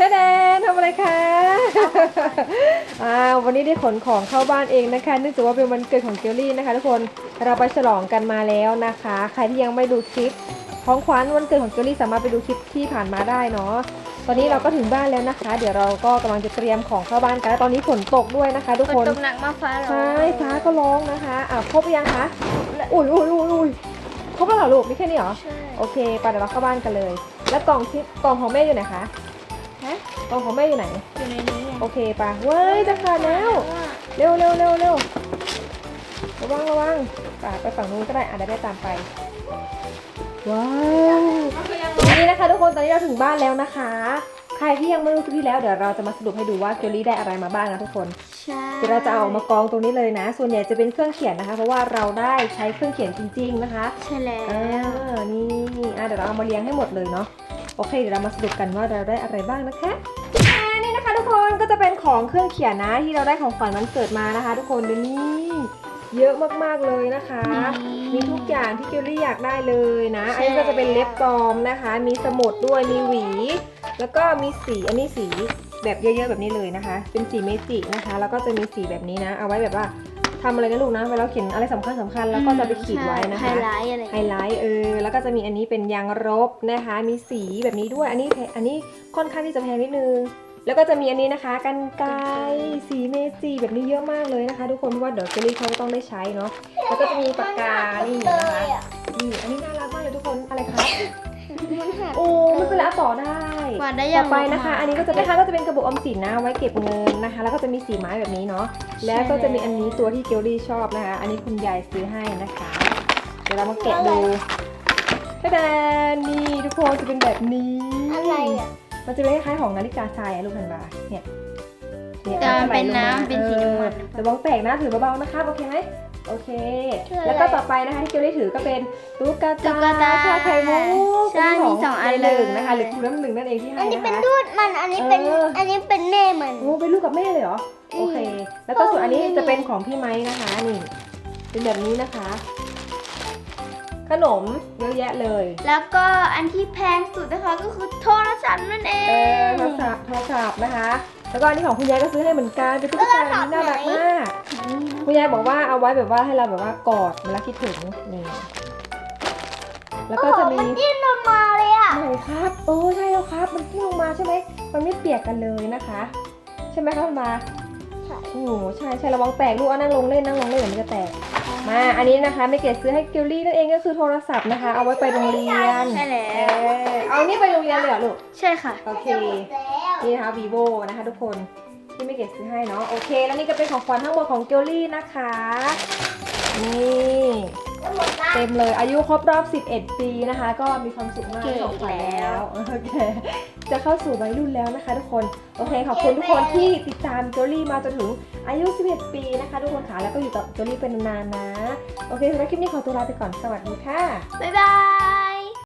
ช่แดนทำอะไรคะอ่าวันนี้ได้ขนของเข้าบ้านเองนะคะเนื่องจากว่าเป็นวันเกิดของเกลลี่นะคะ ทุกคนเราไปฉลองกันมาแล้วนะคะ ใครที่ยังไม่ดูคลิปของขวัญวันเกิดของเกลลี่สามารถไปดูคลิปที่ผ่านมาได้เนาะตอนนี้เราก็ถึงบ้านแล้วนะคะ เดี๋ยวเราก็กำลังจะเตรียมของเข้าบ้านกันแล้วตอนนี้ฝนตกด้วยนะคะ ทุกฝคนนตกหนักมากฟ้าร้องใช่ฟ้าก็ร้องนะคะอะครบหรือยังคะอุ้ยอุ้ยอุ้ยอุ้ยครบแล้วเหรอลูกมีแค่นี้เหรอใช่โอเคไปเดี๋ยวเราเข้าบ้านกันเลย แล้วกล่องที่กล่องของแม่อยู่ไหนคะ ฮะกล่องของแม่อยู่ไหน อยู่ในนี้ไงโอเคปะเว้ยจะขาดแล้ว เร็วเร็วเร็วเร็วระวังระวังไปไปฝั่งนู้นก็ได้อะเดี๋ยวได้ตามไป ว้าวนี่นะคะทุกคนตอนนี้เราถึงบ้านแล้วนะคะ ใครที่ยังไม่รู้คลิปที่แล้วเดี๋ยวเราจะมาสรุปให้ดูว่าเกลลี่ได้อะไรมาบ้างนะทุกคนใช่เดี๋ยวเราจะเอามากองตรงนี้เลยนะ ส่วนใหญ่จะเป็นเครื่องเขียนนะคะ เพราะว่าเราได้ใช้เครื่องเขียนจริง ๆนะคะ ใช่แล้อ่าวนี่อะเดี๋ยวเราเอามาเลี้ยงให้หมดเลยเนาะ โอเคเดี๋ยวเรามาสรุปกันว่าเราได้อะไรบ้างนะคะอ่านี่นะคะ ทุกคนก็จะเป็นของเครื่องเขียนนะที่เราได้ของขวัญวันเกิดมานะคะ ทุกคนดูนี่เยอะมากๆเลยนะคะ มีทุกอย่างที่เกลลี่อยากได้เลยนะ อันนี้ก็จะเป็นเล็บปลอมนะคะ มีสมุดด้วย มีหวี แล้วก็มีสี อันนี้สีแบบเยอะๆแบบนี้เลยนะคะ เป็นสีเมจินะคะ แล้วก็จะมีสีแบบนี้นะ เอาไว้แบบว่า ทำอะไรนะลูกนะเวลาเขียนอะไรสำคัญสำคัญๆแล้วก็จะไปขีดไว้นะคะไฮไลท์อะไรไฮไลท์เออแล้วก็จะมีอันนี้เป็นยางรบนะคะ มีสีแบบนี้ด้วย อันนี้แพอันนี้ค่อนข้างที่จะแพงนิดนึงแล้วก็จะมีอันนี้นะคะกันไกรสีเมจิแบบนี้เยอะมากเลยนะคะ ทุกคนเพราะว่าเดี๋ยวเจลลี่เขาก็ต้องได้ใช้เนาะแล้วก็จะมีปากกานี่นะคะนี่อันนี้น่ารักมากเลยทุกคนอะไรคะโอ้ไม่เป็นไรเอาต่อได้ วาดได้ยัต่งอไปนะคะ อันนี้ก็จะนะคะก็จะเป็นกระปุกออมสินนะไว้เก็บเงินนะคะ แล้วก็จะมีสีไม้แบบนี้เนาะแล้วก็จะมีอันนี้ตัวที่เกลลี่ชอบนะคะ อันนี้คุณยายซื้อให้นะคะ เดี๋ยวเรามาแกะดูตาดานี่ทุกคนจะเป็นแบบนี้อะไรอะมันจะเป็นคล้ายๆของนาฬิกาทรายอะลูกธันวาเนี่ยเนี่ยแต่มันเป็นไหลลงมาน้ำเป็นสีน้ำมันเออระวังแตกนะถือเบาๆนะครับโอเคไหม โอเค คืออะไรแล้วก็ต่อไปนะคะที่เกลลี่ถือก็เป็นตุ๊กตุ๊ตากตาชาไข่มุกใช่เป็นมีสองอันในหนึ่งเลยนะคะหรือคุณน้ำหนึ่งนั่นเองที่ให้อันนี้นะเป็นคะ รูดมัน อันนี้เป็น เอออันนี้เป็นแม่มัน โอ้เป็นลูกกับแม่เลยเหรอโอเค แล้วก็ส่วนอันนี้จะเป็นของพี่ไม้นะคะนี่ เป็นแบบนี้นะคะ ขนมเยอะแยะเลย แล้วก็อันที่แพงสุดนะคะก็คือโทรศัพท์นั่นเอเออง โทรศัพท์โทรศัพท์นะคะ แล้วก็อันนี้ของคุณยายก็ซื้อให้เหมือนกันเป็นตุ๊กตาที่น่ารักมาก คุณยายบอกว่าเอาไว้แบบว่าให้เราแบบว่ากอดเวลาคิดถึงนี่แล้วก็จะมีมันดิ้นลงมาเลยอะไหนครับโอ้ใช่แล้วครับ มันกิ้งลงมาใช่ไหมมันไม่เปียกกันเลยนะคะ ใช่ไหมครับคุณบาใช่โอ้โหใช่ใช่ระวังแตกลูกเอานั่งลงเล่นนั่งลงเล่นเดี๋ยวมันจะแตกมาอันนี้นะคะไม่เกดซื้อให้เกลลี่นั่นเองก็คือโทรศัพท์นะคะ เอาไว้ไปโรงเรียนใช่แล้เอวอเอานี่ไปโรงเรียนเลยเหรอลูกใช่ค่ะโอเคจะหมดแล้วนี่นะคะ vivo นะคะทุกคน ที่ไม่เกดซื้อให้เนาะโอเค แล้วนี่ก็เป็นของขวัญทั้งหมดของเกลลี่นะคะ นี่จะหมดแล้วเต็มเลยอายุครบรอบ 11 ปีนะคะ ก็มีความสุขมากเก๋ของขวัญอีกแล้แล้ววโอเคจะเข้าสู่วัยรุ่นแล้วนะคะ ทุกคนโอเคขอบคุณทุกคนที่ติดตามเกลลี่มาจนถึงอายุ 11 ปีนะคะ ทุกคนค่ะแล้วก็อยู่กับเกลลี่เป็นนานๆนะ โอเคสำหรับคลิปนี้ขอตัวลาไปก่อนสวัสดีค่ะบ๊ายบาย